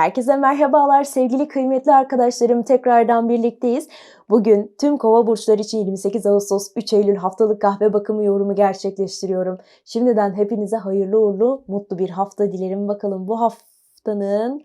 Herkese merhabalar sevgili kıymetli arkadaşlarım tekrardan birlikteyiz. Bugün tüm kova burçları için 28 Ağustos 3 Eylül haftalık kahve bakımı yorumu gerçekleştiriyorum. Şimdiden hepinize hayırlı uğurlu mutlu bir hafta dilerim. Bakalım bu haftanın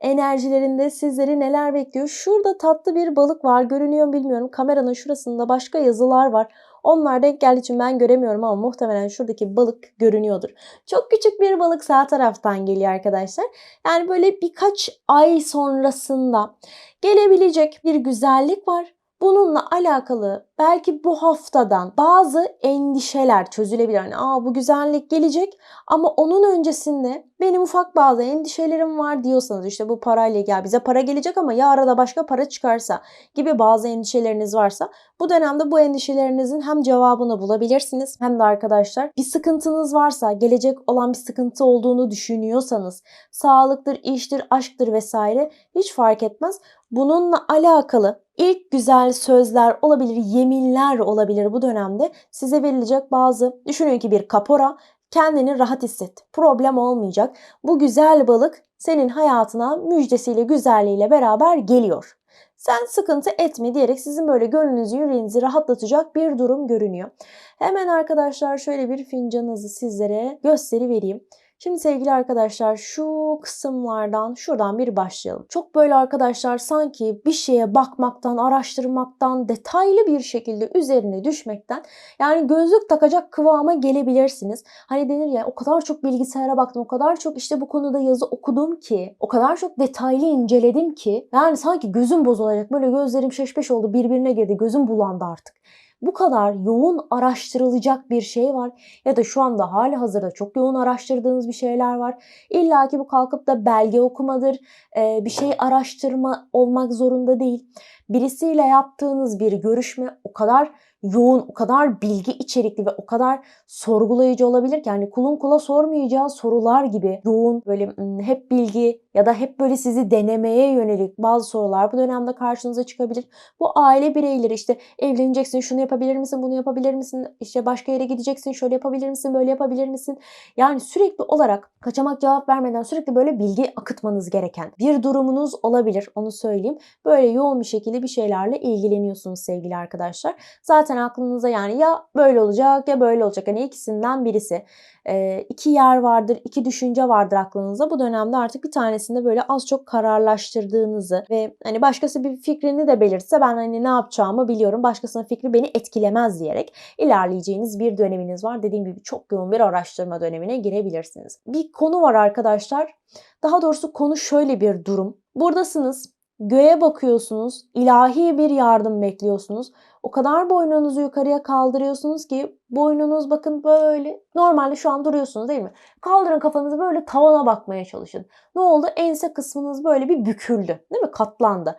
enerjilerinde sizleri neler bekliyor? Şurada tatlı bir balık var görünüyor mu bilmiyorum. Kameranın şurasında başka yazılar var. Onlar denk geldiği için ben göremiyorum ama muhtemelen şuradaki balık görünüyordur. Çok küçük bir balık sağ taraftan geliyor arkadaşlar. Yani böyle birkaç ay sonrasında gelebilecek bir güzellik var. Bununla alakalı belki bu haftadan bazı endişeler çözülebilir. Hani Aa, bu güzellik gelecek ama onun öncesinde benim ufak bazı endişelerim var diyorsanız işte bu parayla ya bize para gelecek ama ya arada başka para çıkarsa gibi bazı endişeleriniz varsa bu dönemde bu endişelerinizin hem cevabını bulabilirsiniz hem de arkadaşlar bir sıkıntınız varsa gelecek olan bir sıkıntı olduğunu düşünüyorsanız sağlıktır, iştir, aşktır vesaire hiç fark etmez. Bununla alakalı ilk güzel sözler olabilir, yeminler olabilir bu dönemde size verilecek bazı düşünün ki bir kapora kendini rahat hisset. Problem olmayacak. Bu güzel balık senin hayatına müjdesiyle, güzelliğiyle beraber geliyor. Sen sıkıntı etme diyerek sizin böyle gönlünüzü, yüreğinizi rahatlatacak bir durum görünüyor. Hemen arkadaşlar şöyle bir fincanınızı sizlere gösteri vereyim. Şimdi sevgili arkadaşlar şu kısımlardan şuradan bir başlayalım. Çok böyle arkadaşlar sanki bir şeye bakmaktan, araştırmaktan, detaylı bir şekilde üzerine düşmekten yani gözlük takacak kıvama gelebilirsiniz. Hani denir ya o kadar çok bilgisayara baktım, o kadar çok işte bu konuda yazı okudum ki, o kadar çok detaylı inceledim ki yani sanki gözüm bozulacak. Böyle gözlerim şeşbeş oldu, birbirine girdi, gözüm bulandı artık bu kadar yoğun araştırılacak bir şey var ya da şu anda hali hazırda çok yoğun araştırdığınız bir şeyler var. İlla ki bu kalkıp da belge okumadır, bir şey araştırma olmak zorunda değil. Birisiyle yaptığınız bir görüşme o kadar yoğun, o kadar bilgi içerikli ve o kadar sorgulayıcı olabilir ki yani kulun kula sormayacağı sorular gibi yoğun böyle hep bilgi ya da hep böyle sizi denemeye yönelik bazı sorular bu dönemde karşınıza çıkabilir. Bu aile bireyleri işte evleneceksin, şunu yapabilir misin, bunu yapabilir misin, işte başka yere gideceksin, şöyle yapabilir misin, böyle yapabilir misin? Yani sürekli olarak kaçamak cevap vermeden sürekli böyle bilgi akıtmanız gereken bir durumunuz olabilir. Onu söyleyeyim. Böyle yoğun bir şekilde bir şeylerle ilgileniyorsunuz sevgili arkadaşlar. Zaten aklınıza yani ya böyle olacak ya böyle olacak. Hani ikisinden birisi. E, iki yer vardır, iki düşünce vardır aklınızda. Bu dönemde artık bir tanesinde böyle az çok kararlaştırdığınızı ve hani başkası bir fikrini de belirtse ben hani ne yapacağımı biliyorum. Başkasının fikri beni etkilemez diyerek ilerleyeceğiniz bir döneminiz var. Dediğim gibi çok yoğun bir araştırma dönemine girebilirsiniz. Bir konu var arkadaşlar. Daha doğrusu konu şöyle bir durum. Buradasınız. Göğe bakıyorsunuz, ilahi bir yardım bekliyorsunuz. O kadar boynunuzu yukarıya kaldırıyorsunuz ki boynunuz bakın böyle. Normalde şu an duruyorsunuz değil mi? Kaldırın kafanızı böyle tavana bakmaya çalışın. Ne oldu? Ense kısmınız böyle bir büküldü. Değil mi? Katlandı.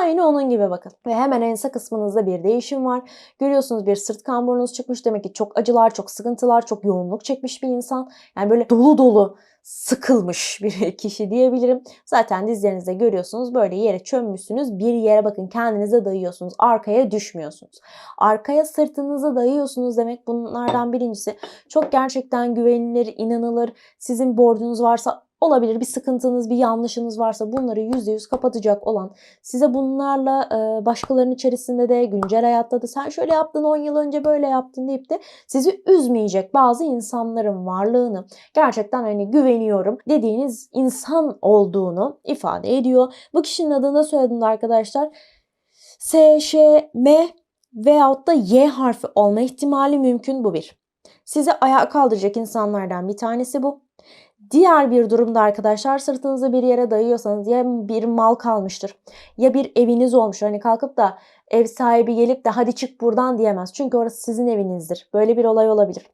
Aynı onun gibi bakın. Ve hemen ense kısmınızda bir değişim var. Görüyorsunuz bir sırt kamburunuz çıkmış. Demek ki çok acılar, çok sıkıntılar, çok yoğunluk çekmiş bir insan. Yani böyle dolu dolu sıkılmış bir kişi diyebilirim. Zaten dizlerinizde görüyorsunuz böyle yere çömmüşsünüz. Bir yere bakın kendinize dayıyorsunuz. Arkaya düşmüyorsunuz. Arkaya sırtınıza dayıyorsunuz demek bunlardan birincisi. Çok gerçekten güvenilir, inanılır. Sizin borcunuz varsa olabilir. Bir sıkıntınız, bir yanlışınız varsa bunları %100 kapatacak olan, size bunlarla e, başkalarının içerisinde de güncel hayatta da sen şöyle yaptın 10 yıl önce böyle yaptın deyip de sizi üzmeyecek bazı insanların varlığını gerçekten hani güveniyorum dediğiniz insan olduğunu ifade ediyor. Bu kişinin adını soyadını arkadaşlar S, Ş, M veyahut da Y harfi olma ihtimali mümkün bu bir. Sizi ayağa kaldıracak insanlardan bir tanesi bu. Diğer bir durumda arkadaşlar sırtınızı bir yere dayıyorsanız ya bir mal kalmıştır ya bir eviniz olmuş. Hani kalkıp da ev sahibi gelip de hadi çık buradan diyemez. Çünkü orası sizin evinizdir. Böyle bir olay olabilir.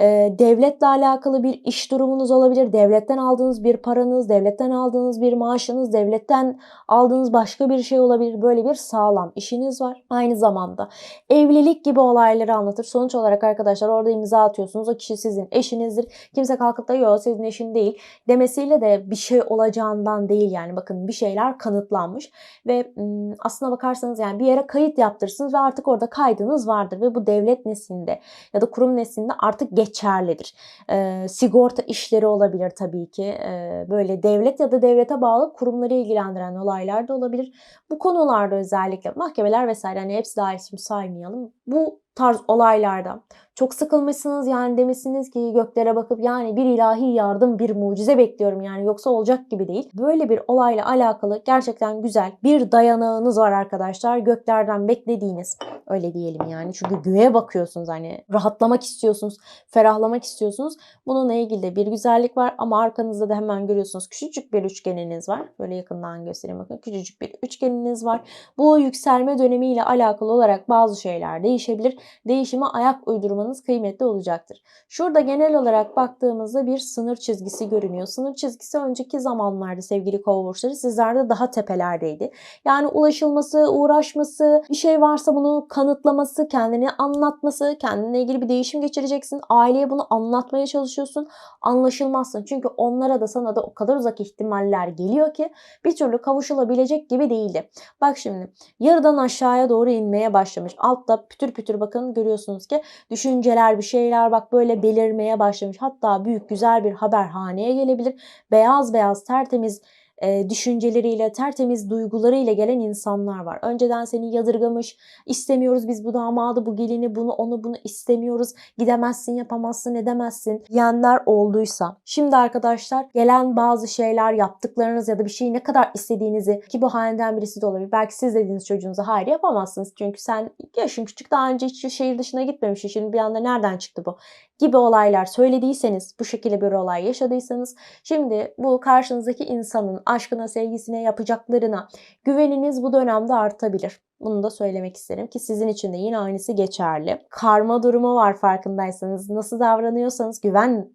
Ee, devletle alakalı bir iş durumunuz olabilir. Devletten aldığınız bir paranız, devletten aldığınız bir maaşınız, devletten aldığınız başka bir şey olabilir. Böyle bir sağlam işiniz var. Aynı zamanda evlilik gibi olayları anlatır. Sonuç olarak arkadaşlar orada imza atıyorsunuz. O kişi sizin eşinizdir. Kimse kalkıp da yok sizin eşin değil demesiyle de bir şey olacağından değil yani. Bakın bir şeyler kanıtlanmış ve aslına bakarsanız yani bir yere kayıt yaptırırsınız ve artık orada kaydınız vardır ve bu devlet neslinde ya da kurum neslinde artık geçerlidir. Ee, sigorta işleri olabilir tabii ki. Ee, böyle devlet ya da devlete bağlı kurumları ilgilendiren olaylar da olabilir. Bu konularda özellikle mahkemeler vesaire hani hepsi dahil şimdi saymayalım. Bu tarz olaylarda çok sıkılmışsınız yani demişsiniz ki göklere bakıp yani bir ilahi yardım bir mucize bekliyorum yani yoksa olacak gibi değil. Böyle bir olayla alakalı gerçekten güzel bir dayanağınız var arkadaşlar. Göklerden beklediğiniz öyle diyelim yani çünkü göğe bakıyorsunuz hani rahatlamak istiyorsunuz, ferahlamak istiyorsunuz. Bununla ilgili de bir güzellik var ama arkanızda da hemen görüyorsunuz küçücük bir üçgeniniz var. Böyle yakından göstereyim bakın küçücük bir üçgeniniz var. Bu yükselme dönemiyle alakalı olarak bazı şeyler değişebilir. Değişime ayak uydurmanız kıymetli olacaktır. Şurada genel olarak baktığımızda bir sınır çizgisi görünüyor. Sınır çizgisi önceki zamanlarda sevgili kova burçları sizlerde daha tepelerdeydi. Yani ulaşılması, uğraşması, bir şey varsa bunu kanıtlaması, kendini anlatması, kendine ilgili bir değişim geçireceksin. Aileye bunu anlatmaya çalışıyorsun. Anlaşılmazsın. Çünkü onlara da sana da o kadar uzak ihtimaller geliyor ki bir türlü kavuşulabilecek gibi değildi. Bak şimdi yarıdan aşağıya doğru inmeye başlamış. Altta pütür pütür bakın görüyorsunuz ki düşünceler bir şeyler bak böyle belirmeye başlamış. Hatta büyük güzel bir haber haneye gelebilir. Beyaz beyaz tertemiz e, düşünceleriyle, tertemiz duygularıyla gelen insanlar var. Önceden seni yadırgamış, istemiyoruz biz bu damadı, bu gelini, bunu, onu, bunu istemiyoruz. Gidemezsin, yapamazsın, edemezsin diyenler olduysa. Şimdi arkadaşlar gelen bazı şeyler, yaptıklarınız ya da bir şeyi ne kadar istediğinizi ki bu halden birisi de olabilir. Belki siz dediğiniz çocuğunuza hayır yapamazsınız. Çünkü sen yaşın küçük daha önce hiç şehir dışına gitmemişsin. Şimdi bir anda nereden çıktı bu? Gibi olaylar söylediyseniz, bu şekilde bir olay yaşadıysanız şimdi bu karşınızdaki insanın aşkına, sevgisine, yapacaklarına güveniniz bu dönemde artabilir. Bunu da söylemek isterim ki sizin için de yine aynısı geçerli. Karma durumu var farkındaysanız. Nasıl davranıyorsanız güven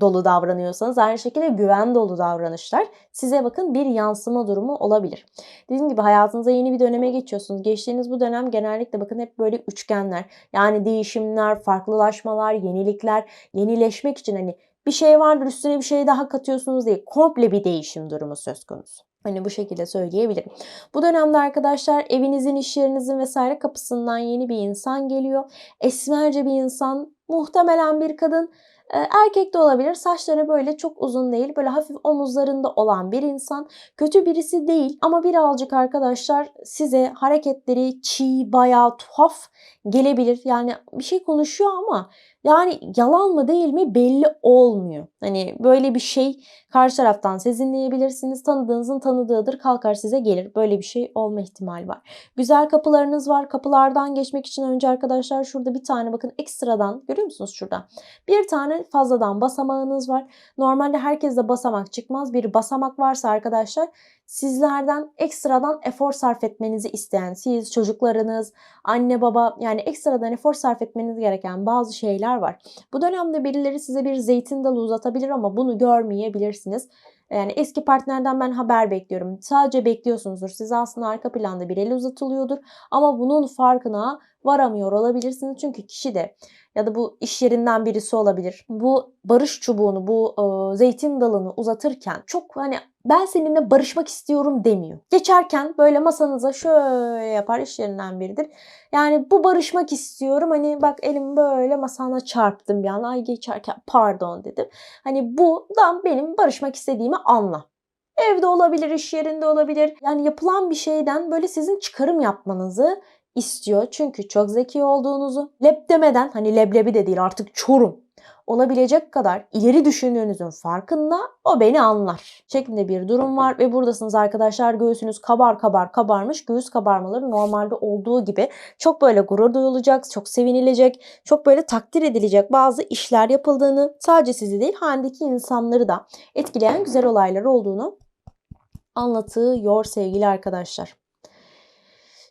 dolu davranıyorsanız aynı şekilde güven dolu davranışlar size bakın bir yansıma durumu olabilir. Dediğim gibi hayatınıza yeni bir döneme geçiyorsunuz. Geçtiğiniz bu dönem genellikle bakın hep böyle üçgenler. Yani değişimler, farklılaşmalar, yenilikler, yenileşmek için hani bir şey vardır üstüne bir şey daha katıyorsunuz değil. Komple bir değişim durumu söz konusu. Hani bu şekilde söyleyebilirim. Bu dönemde arkadaşlar evinizin, iş yerinizin vesaire kapısından yeni bir insan geliyor. Esmerce bir insan, muhtemelen bir kadın Erkek de olabilir. Saçları böyle çok uzun değil. Böyle hafif omuzlarında olan bir insan. Kötü birisi değil ama birazcık arkadaşlar size hareketleri çiğ, bayağı tuhaf gelebilir. Yani bir şey konuşuyor ama yani yalan mı değil mi belli olmuyor. Hani böyle bir şey karşı taraftan sezinleyebilirsiniz. Tanıdığınızın tanıdığıdır kalkar size gelir. Böyle bir şey olma ihtimali var. Güzel kapılarınız var. Kapılardan geçmek için önce arkadaşlar şurada bir tane bakın ekstradan görüyor musunuz şurada? Bir tane fazladan basamağınız var. Normalde herkeste basamak çıkmaz. Bir basamak varsa arkadaşlar sizlerden ekstradan efor sarf etmenizi isteyen siz, çocuklarınız, anne baba yani ekstradan efor sarf etmeniz gereken bazı şeyler var. Bu dönemde birileri size bir zeytin dalı uzatabilir ama bunu görmeyebilirsiniz. Yani eski partnerden ben haber bekliyorum. Sadece bekliyorsunuzdur. Size aslında arka planda bir el uzatılıyordur. Ama bunun farkına varamıyor olabilirsiniz. Çünkü kişi de ya da bu iş yerinden birisi olabilir. Bu barış çubuğunu, bu e, zeytin dalını uzatırken çok hani ben seninle barışmak istiyorum demiyor. Geçerken böyle masanıza şöyle yapar iş yerinden biridir. Yani bu barışmak istiyorum. Hani bak elim böyle masana çarptım bir an. Ay geçerken pardon dedim. Hani bu da benim barışmak istediğimi anla. Evde olabilir, iş yerinde olabilir. Yani yapılan bir şeyden böyle sizin çıkarım yapmanızı istiyor. Çünkü çok zeki olduğunuzu leb demeden hani leblebi de değil artık çorum olabilecek kadar ileri düşündüğünüzün farkında o beni anlar şeklinde bir durum var ve buradasınız arkadaşlar göğsünüz kabar kabar kabarmış göğüs kabarmaları normalde olduğu gibi çok böyle gurur duyulacak çok sevinilecek çok böyle takdir edilecek bazı işler yapıldığını sadece sizi değil halindeki insanları da etkileyen güzel olaylar olduğunu anlatıyor sevgili arkadaşlar.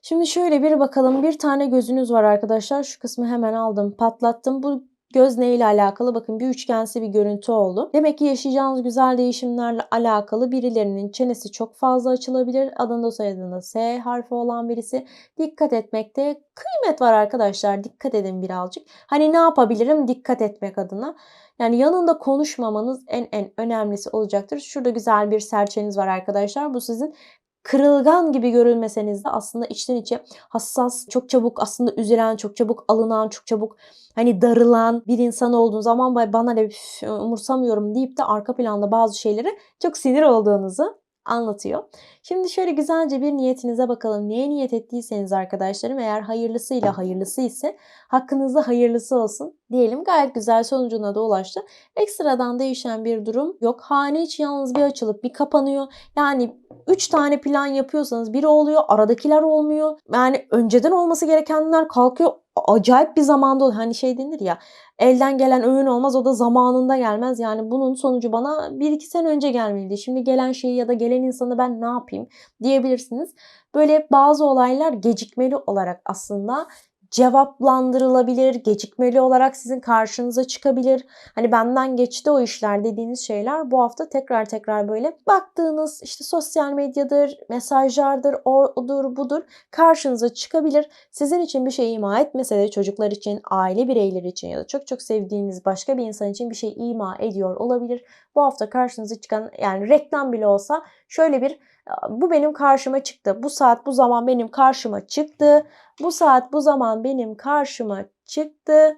Şimdi şöyle bir bakalım. Bir tane gözünüz var arkadaşlar. Şu kısmı hemen aldım, patlattım. Bu göz neyle alakalı? Bakın bir üçgensi bir görüntü oldu. Demek ki yaşayacağınız güzel değişimlerle alakalı birilerinin çenesi çok fazla açılabilir. Adında soyadında S harfi olan birisi. Dikkat etmekte kıymet var arkadaşlar. Dikkat edin birazcık. Hani ne yapabilirim? Dikkat etmek adına. Yani yanında konuşmamanız en en önemlisi olacaktır. Şurada güzel bir serçeniz var arkadaşlar. Bu sizin kırılgan gibi görülmeseniz de aslında içten içe hassas, çok çabuk aslında üzülen, çok çabuk alınan, çok çabuk hani darılan bir insan olduğun zaman "Vay bana ne umursamıyorum. deyip de arka planda bazı şeylere çok sinir olduğunuzu anlatıyor. Şimdi şöyle güzelce bir niyetinize bakalım. Neye niyet ettiyseniz arkadaşlarım eğer hayırlısıyla hayırlısı ise hakkınızda hayırlısı olsun diyelim. Gayet güzel sonucuna da ulaştı. Ekstradan değişen bir durum yok. Hane içi yalnız bir açılıp bir kapanıyor. Yani 3 tane plan yapıyorsanız biri oluyor, aradakiler olmuyor. Yani önceden olması gerekenler kalkıyor. Acayip bir zamanda oluyor. Hani şey denir ya elden gelen öğün olmaz o da zamanında gelmez. Yani bunun sonucu bana 1-2 sene önce gelmeliydi. Şimdi gelen şeyi ya da gelen insanı ben ne yapayım diyebilirsiniz. Böyle bazı olaylar gecikmeli olarak aslında cevaplandırılabilir, gecikmeli olarak sizin karşınıza çıkabilir. Hani benden geçti o işler dediğiniz şeyler bu hafta tekrar tekrar böyle baktığınız işte sosyal medyadır, mesajlardır, odur budur karşınıza çıkabilir. Sizin için bir şey ima etmese de çocuklar için, aile bireyleri için ya da çok çok sevdiğiniz başka bir insan için bir şey ima ediyor olabilir. Bu hafta karşınıza çıkan yani reklam bile olsa şöyle bir bu benim karşıma çıktı. Bu saat bu zaman benim karşıma çıktı. Bu saat bu zaman benim karşıma çıktı.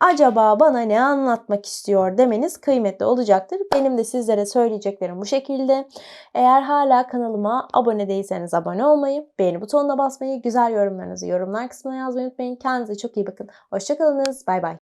Acaba bana ne anlatmak istiyor demeniz kıymetli olacaktır. Benim de sizlere söyleyeceklerim bu şekilde. Eğer hala kanalıma abone değilseniz abone olmayı, beğeni butonuna basmayı, güzel yorumlarınızı yorumlar kısmına yazmayı unutmayın. Kendinize çok iyi bakın. Hoşçakalınız. Bay bay.